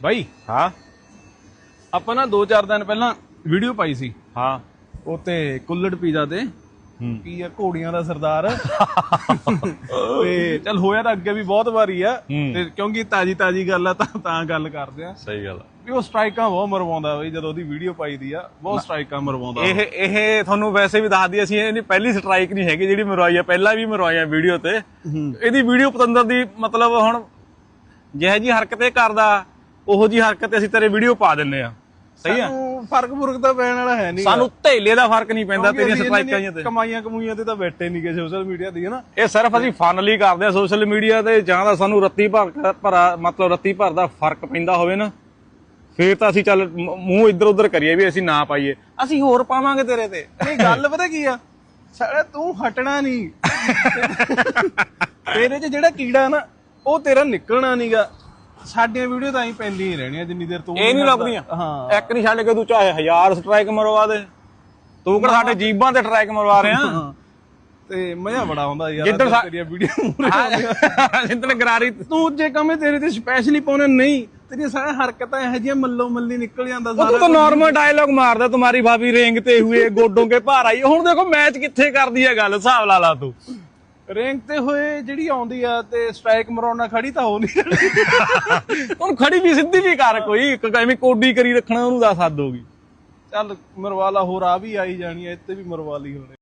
ਬਾਈ ਹਾਂ। ਆਪਾਂ ਨਾ 2-4 ਦਿਨ ਪਹਿਲਾਂ ਵੀਡੀਓ ਪਾਈ ਸੀ। ਹਾਂ। ਉਹ ਤੇ ਕੁੱਲੜ ਪੀਜ਼ਾ ਤੇ। ਕੀ ਆ ਘੋੜੀਆਂ ਦਾ ਸਰਦਾਰ। ਤੇ ਚੱਲ ਹੋਇਆ ਤਾਂ ਅੱਗੇ ਵੀ ਬਹੁਤ ਵਾਰੀ ਆ। ਤੇ ਕਿਉਂਕਿ ਤਾਜੀ ਤਾਜੀ ਗੱਲ ਆ ਤਾਂ ਤਾਂ ਗੱਲ ਕਰਦੇ ਆ। ਸਹੀ ਗੱਲ ਵੀ ਉਹ ਸਟ੍ਰਾਈਕਾਂ ਬਹੁਤ ਮਰਵਾਉਂਦਾ ਬਈ ਜਦੋਂ ਉਹਦੀ ਵੀਡੀਓ ਪਾਈ ਦੀ ਆ ਬਹੁਤ ਸਟ੍ਰਾਈਕਾਂ ਮਰਵਾਉਂਦਾ ਇਹ ਇਹ ਤੁਹਾਨੂੰ ਵੈਸੇ ਵੀ ਦੱਸ ਦਈਏ ਅਸੀਂ ਇਹਦੀ ਪਹਿਲੀ ਸਟ੍ਰਾਈਕ ਨਹੀਂ ਹੈਗੀ ਜਿਹੜੀ ਮਰਵਾਈ ਆ ਪਹਿਲਾਂ ਵੀ ਮਰਵਾਈ ਆ ਵੀਡੀਓ ਤੇ। ਇਹਦੀ ਵੀਡੀਓ ਪਤੰਦਰ ਦੀ ਮਤਲਬ ਹੁਣ ਜਿਹੋ ਜੀ ਹਰਕਤ ਕਰਦਾ ਉਹੋ ਜੀ ਹਰਕਤ ਅਸੀਂ ਤੇਰੇ ਵੀਡੀਓ ਪਾ ਦਿੰਨੇ ਆ। ਸਹੀ ਆ? ਸਾਨੂੰ ਫ਼ਰਕ ਫੁਰਕ ਤਾਂ ਪੈਣ ਵਾਲਾ ਹੈ ਨਹੀਂ ਸਾਨੂੰ ਧੇਲੇ ਦਾ ਫ਼ਰਕ ਨਹੀਂ ਪੈਂਦਾ ਤੇਰੀਆਂ ਸਟ੍ਰਾਈਕਾਂ ਜਿਹੀਆਂ ਤੇ। ਕਮਾਈਆਂ ਕਮੂਈਆਂ ਤੇ ਤਾਂ ਬੈਠੇ ਨਹੀਂ ਕਿ ਸੋਸ਼ਲ ਮੀਡੀਆ ਦੀ ਹਨਾ? ਇਹ ਸਿਰਫ ਅਸੀਂ ਫਨ ਲਈ ਕਰਦੇ ਆ ਸੋਸ਼ਲ ਮੀਡੀਆ ਤੇ ਜਾਂ ਤਾਂ ਸਾਨੂੰ ਰੱਤੀ ਭਰ ਭਰਾ ਮਤਲਬ ਰੱਤੀ ਭਰ ਦਾ ਫ਼ਰਕ ਪੈਂਦਾ ਹੋਵੇ ਨਾ। ਫੇਰ ਤਾਂ ਅਸੀਂ ਚੱਲ ਮੂੰਹ ਇੱਧਰ ਉੱਧਰ ਕਰੀਏ ਵੀ ਅਸੀਂ ਨਾ ਪਾਈਏ। ਅਸੀਂ ਹੋਰ ਪਾਵਾਂਗੇ ਤੇਰੇ ਤੇ। ਨਹੀਂ ਗੱਲ ਪਤਾ ਕੀ ਆ? ਸਾਲਾ ਤੂੰ ਹਟਣਾ ਨਹੀਂ ਤੇਰੇ 'ਚ ਜਿਹੜਾ ਕੀੜਾ ਨਾ ਉਹ ਤੇਰਾ ਨਿਕਲਣਾ ਨਹੀਂਗਾ ਸਾਡੀਆਂ ਵੀਡੀਓ ਤਾਂ ਹੀ ਪੈਂਦੀਆਂ ਹੀ ਰਹਿਣੀਆਂ ਜਿੰਨੀ ਦੇਰ ਤੂੰ ਇਹ ਨਹੀਂ। ਲੱਭਦੀਆਂ। ਹਾਂ। ਇੱਕ ਨਹੀਂ ਛੱਡ ਕੇ ਤੂੰ ਚਾਹੇ ਹਜ਼ਾਰ ਸਟ੍ਰਾਈਕ ਮਰਵਾ ਦੇ। ਤੂੰ ਕਿਹੜਾ ਸਾਡੇ ਜੀਬਾਂ ਤੇ ਸਟ੍ਰਾਈਕ ਮਰਵਾ ਰਿਹਾ। ਤੇ ਮਜ਼ਾ ਬੜਾ ਆਉਂਦਾ ਯਾਰ ਜਿੱਦਣ ਤੇਰੀਆਂ ਵੀਡੀਓ ਜਿੱਦਣ ਗਰਾਰੀ ਤੂੰ ਜੇ ਕਮੇ ਤੇਰੇ ਤੇ ਸਪੈਸ਼ਲੀ ਪਾਉਣੇ ਨਹੀਂ ਤੇਰੀਆਂ ਸਾਰੀਆਂ ਹਰਕਤਾਂ ਇਹੋ ਜਿਹੀਆਂ ਮੱਲੋ ਮੱਲੀ ਨਿਕਲ ਜਾਂਦਾ ਉਹ ਤੂੰ ਤਾਂ ਨਾਰਮਲ ਡਾਇਲੌਗ ਮਾਰਦਾ ਤੁਹਾਡੀ ਭਾਬੀ ਰੇਂਗਤੇ ਹੁਏ ਗੋਡੋਂ ਕੇ ਭਾਰ ਆਈ ਹੁਣ ਦੇਖੋ ਮੈਚ ਕਿੱਥੇ ਕਰਦੀ ਹੈ ਗੱਲ ਹਿਸਾਬ ਲਾ ਲਾ ਤੂੰ। ਰੈਂਕ ਤੇ ਹੋਏ ਜਿਹੜੀ ਆਉਂਦੀ ਆ ਤੇ ਸਟ੍ਰਾਈਕ ਮਰਾਉਣਾ ਖੜੀ ਤਾਂ ਹੋ ਨਹੀਂ ਹੁਣ ਖੜੀ ਵੀ ਸਿੱਧੀ ਵੀ ਕਰ ਕੋਈ ਐਵੇਂ ਕੋਡੀ ਕਰੀ ਰੱਖਣਾ, ਉਹਨੂੰ ਦੱਸ ਹੱਦ ਹੋਗੀ ਚੱਲ ਮਰਵਾਲਾ ਹੋਰ ਆ ਵੀ ਆਈ ਜਾਣੀ ਐ ਇੱਥੇ ਵੀ ਮਰਵਾ ਲਈ ਹੁਣ।